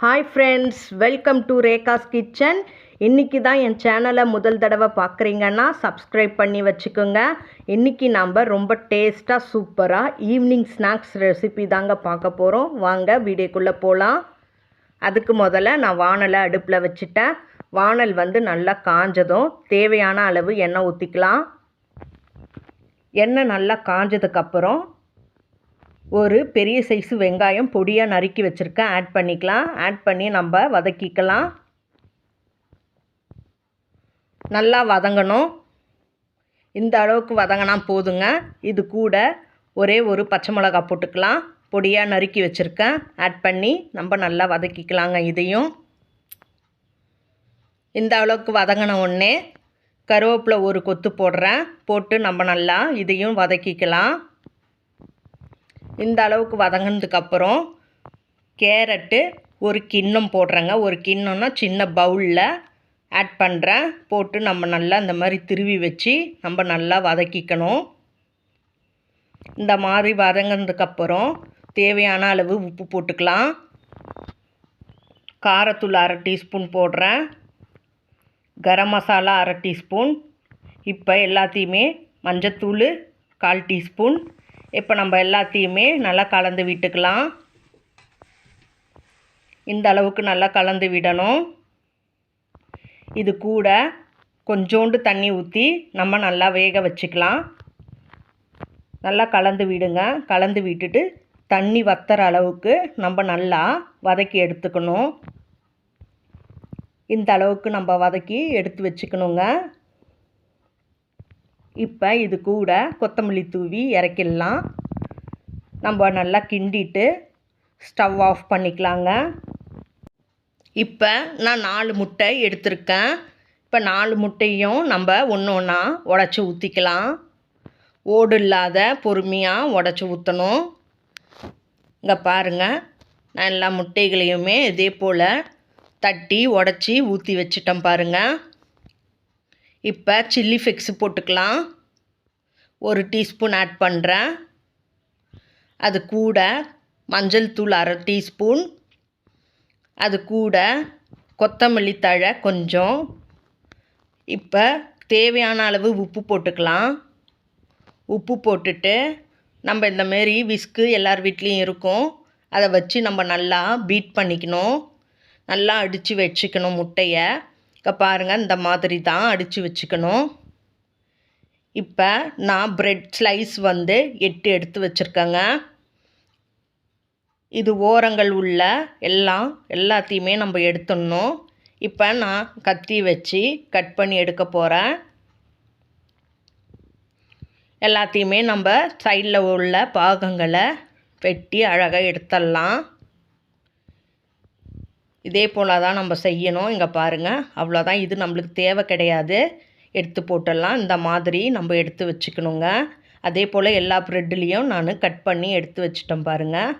Hi friends welcome to Rekha's kitchen இன்றைக்கி தான் என் சேனலை முதல் தடவை பார்க்குறீங்கன்னா சப்ஸ்கிரைப் பண்ணி வச்சுக்கோங்க. இன்றைக்கி நம்ம ரொம்ப டேஸ்ட்டாக சூப்பராக ஈவினிங் ஸ்நாக்ஸ் ரெசிபி தாங்க பார்க்க போகிறோம் வாங்க வீடியோக்குள்ளே போகலாம் அதுக்கு முதல்ல நான் வானலை அடுப்பில் வச்சுட்டேன். வானல் வந்து நல்லா காஞ்சதும் தேவையான அளவு எண்ணெய் ஊற்றிக்கலாம் எண்ணெய் நல்லா காஞ்சதுக்கப்புறம் ஒரு பெரிய சைஸு வெங்காயம் பொடியாக நறுக்கி வச்சுருக்கேன். ஆட் பண்ணிக்கலாம். ஆட் பண்ணி நம்ம வதக்கிக்கலாம். நல்லா வதங்கணும். இந்த அளவுக்கு வதங்கினா போதுங்க. இது கூட ஒரே ஒரு பச்சை மிளகா போட்டுக்கலாம். பொடியாக நறுக்கி வச்சுருக்கேன். ஆட் பண்ணி நம்ம நல்லா வதக்கிக்கலாங்க இதையும். இந்த அளவுக்கு வதங்கின உடனே கருவேப்பிலை ஒரு கொத்து போடுறேன். போட்டு நம்ம நல்லா இதையும் வதக்கிக்கலாம். இந்த அளவுக்கு வதங்கினதுக்கப்புறம் கேரட்டு ஒரு கிண்ணம் போடுறேங்க. ஒரு கிண்ணம்னா சின்ன பவுலில் ஆட் பண்ணுறேன் போட்டு நம்ம நல்லா இந்த மாதிரி திருவி வச்சு நம்ம நல்லா வதக்கிக்கணும். இந்த மாதிரி வதங்கினதுக்கப்புறம் தேவையான அளவு உப்பு போட்டுக்கலாம். காரத்தூள் அரை டீஸ்பூன் போடுறேன். கரம் மசாலா அரை டீஸ்பூன். இப்போ எல்லாத்தையுமே மஞ்சத்தூள் கால் டீஸ்பூன். இப்போ நம்ம எல்லாத்தையுமே நல்லா கலந்து விட்டுக்கலாம். இந்த அளவுக்கு நல்லா கலந்து விடணும். இது கூட கொஞ்சோண்டு தண்ணி ஊற்றி நம்ம நல்லா வேக வச்சுக்கலாம். நல்லா கலந்து விடுங்க. கலந்து விட்டுட்டு தண்ணி வத்துற அளவுக்கு நம்ம நல்லா வதக்கி எடுத்துக்கணும். இந்த அளவுக்கு நம்ம வதக்கி எடுத்து வச்சுக்கணுங்க. இப்போ இது கூட கொத்தமல்லி தூவி இறக்கிடலாம். நம்ம நல்லா கிண்டிட்டு ஸ்டவ் ஆஃப் பண்ணிக்கலாங்க. இப்போ நான் நாலு முட்டை எடுத்திருக்கேன். இப்போ நாலு முட்டையும் நம்ம ஒன்று ஒன்றா உடச்சி ஊற்றிக்கலாம் ஓடு இல்லாத பொறுமையாக உடச்சி ஊற்றணும் இங்கே பாருங்கள் நான் எல்லா முட்டைகளையுமே இதே போல் தட்டி உடச்சி ஊற்றி வச்சிட்டேன் பாருங்கள் இப்போ சில்லி ஃபிக்ஸு போட்டுக்கலாம். ஒரு டீஸ்பூன் ஆட் பண்ணுறேன். அது கூட மஞ்சள் தூள் அரை டீஸ்பூன். அது கூட கொத்தமல்லி தழை கொஞ்சம். இப்போ தேவையான அளவு உப்பு போட்டுக்கலாம். உப்பு போட்டுட்டு நம்ம இந்த மாரி விஸ்கு எல்லார் வீட்லேயும் இருக்கும். அதை வச்சு நம்ம நல்லா பீட் பண்ணிக்கணும். நல்லா அடித்து வச்சுக்கணும் முட்டையை. இப்போ பாருங்கள் இந்த மாதிரி தான் அடித்து வச்சுக்கணும். இப்போ நான் ப்ரெட் ஸ்லைஸ் வந்து எட்டு எடுத்து வச்சுருக்கேங்க. இது ஓரங்கள் உள்ள எல்லாம் எல்லாத்தையுமே நம்ம எடுத்துடணும். இப்போ நான் கத்தி வச்சு கட் பண்ணி எடுக்க போகிறேன் எல்லாத்தையுமே நம்ம சைடில் உள்ள பாகங்களை வெட்டி அழகாக எடுத்துடலாம். இதே போல் தான் நம்ம செய்யணும். இங்கே பாருங்கள் அவ்வளோதான் இது நம்மளுக்கு தேவை கிடையாது. எடுத்து போட்டுடலாம் இந்த மாதிரி நம்ம எடுத்து வச்சுக்கணுங்க. அதே போல் எல்லா ப்ரெட்லேயும் நான் கட் பண்ணி எடுத்து வச்சிட்டேன் பாருங்கள்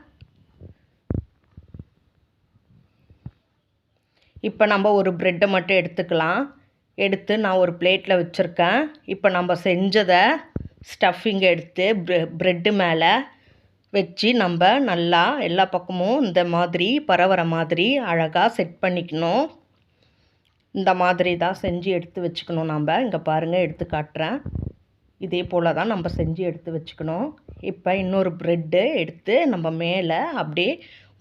இப்போ நம்ம ஒரு ப்ரெட்டை மட்டும் எடுத்துக்கலாம். எடுத்து நான் ஒரு பிளேட்டில் வச்சுருக்கேன். இப்போ நம்ம செஞ்சதை ஸ்டஃபிங் எடுத்து ப்ரெ ப்ரெட்டு மேலே வச்சு நம்ம நல்லா எல்லா பக்கமும் இந்த மாதிரி பரவுற மாதிரி அழகாக செட் பண்ணிக்கணும். இந்த மாதிரி தான் செஞ்சு எடுத்து வச்சுக்கணும் நம்ம இங்கே பாருங்கள் எடுத்து காட்டுறேன். இதே போல் தான் நம்ம செஞ்சு எடுத்து வச்சுக்கணும். இப்போ இன்னொரு ப்ரெட்டு எடுத்து நம்ம மேலே அப்படியே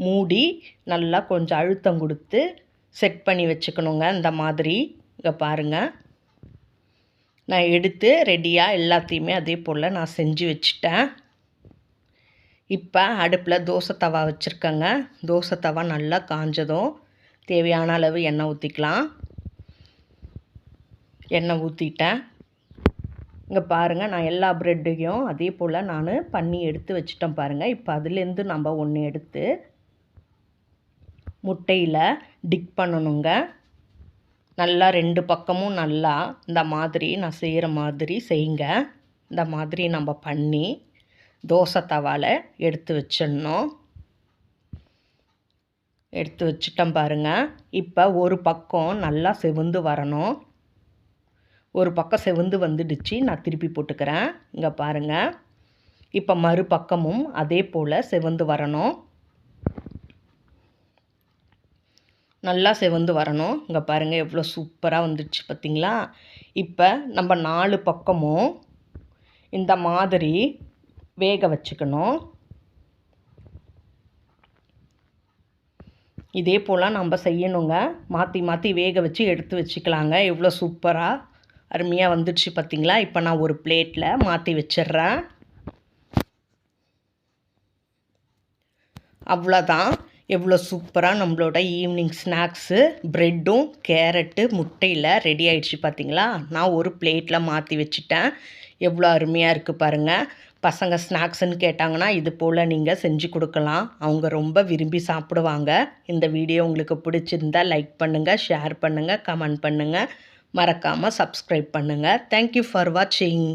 மூடி நல்லா கொஞ்சம் அழுத்தம் கொடுத்து செட் பண்ணி வச்சுக்கணுங்க. இந்த மாதிரி. இங்கே பாருங்கள் நான் எடுத்து ரெடியாக எல்லாத்தையுமே அதே போல் நான் செஞ்சு வச்சுட்டேன். இப்போ அடுப்பில் தோசை தவா வச்சுருக்கேங்க. தோசை தவா நல்லா காஞ்சதும் தேவையான அளவு எண்ணெய் ஊற்றிக்கலாம் எண்ணெய் ஊற்றிட்டேன் இங்கே பாருங்கள் நான் எல்லா ப்ரெட்டையும் அதே போல் நான் பண்ணி எடுத்து வச்சுட்டேன் பாருங்கள் இப்போ அதுலேருந்து நம்ம ஒன்று எடுத்து முட்டையில் டிக் பண்ணணுங்க. நல்லா ரெண்டு பக்கமும் நல்லா இந்த மாதிரி நான் செய்கிற மாதிரி செய்யுங்க. இந்த மாதிரி நம்ம பண்ணி தோசை தவாவில் எடுத்து வச்சிடணும். எடுத்து வச்சிட்டோம் பாருங்கள் இப்போ ஒரு பக்கம் நல்லா செவந்து வரணும். ஒரு பக்கம் செவந்து வந்துடுச்சு. நான் திருப்பி போட்டுக்கிறேன். இங்கே பாருங்கள் இப்போ மறுபக்கமும் அதே போல் செவந்து வரணும். நல்லா செவந்து வரணும். இங்கே பாருங்கள் எவ்வளோ சூப்பராக வந்துடுச்சு பார்த்தீங்களா இப்போ நம்ம நாலு பக்கமும் இந்த மாதிரி வேக வச்சுக்கணும். இதே போல் நம்ம செய்யணுங்க. மாற்றி மாற்றி வேக வச்சு எடுத்து வச்சுக்கலாங்க. எவ்வளோ சூப்பராக அருமையாக வந்துடுச்சு பார்த்திங்களா? இப்போ நான் ஒரு பிளேட்டில் மாற்றி வச்சிடுறேன். அவ்வளோதான். எவ்வளோ சூப்பராக நம்மளோட ஈவினிங் ஸ்நாக்ஸு ப்ரெட்டும் கேரட்டு முட்டையில் ரெடி ஆயிடுச்சு பார்த்தீங்களா? நான் ஒரு பிளேட்டில் மாற்றி வச்சுட்டேன். எவ்வளோ அருமையாக இருக்குது பாருங்கள் பசங்க ஸ்நாக்ஸ்ன்னு கேட்டாங்கன்னா இது போல் நீங்கள் செஞ்சு கொடுக்கலாம். அவங்க ரொம்ப விரும்பி சாப்பிடுவாங்க. இந்த வீடியோ உங்களுக்கு பிடிச்சிருந்தா லைக் பண்ணுங்கள் ஷேர் பண்ணுங்கள் கமெண்ட் பண்ணுங்கள் மறக்காமல் சப்ஸ்கிரைப் பண்ணுங்கள் தேங்க்யூ ஃபார் வாட்சிங்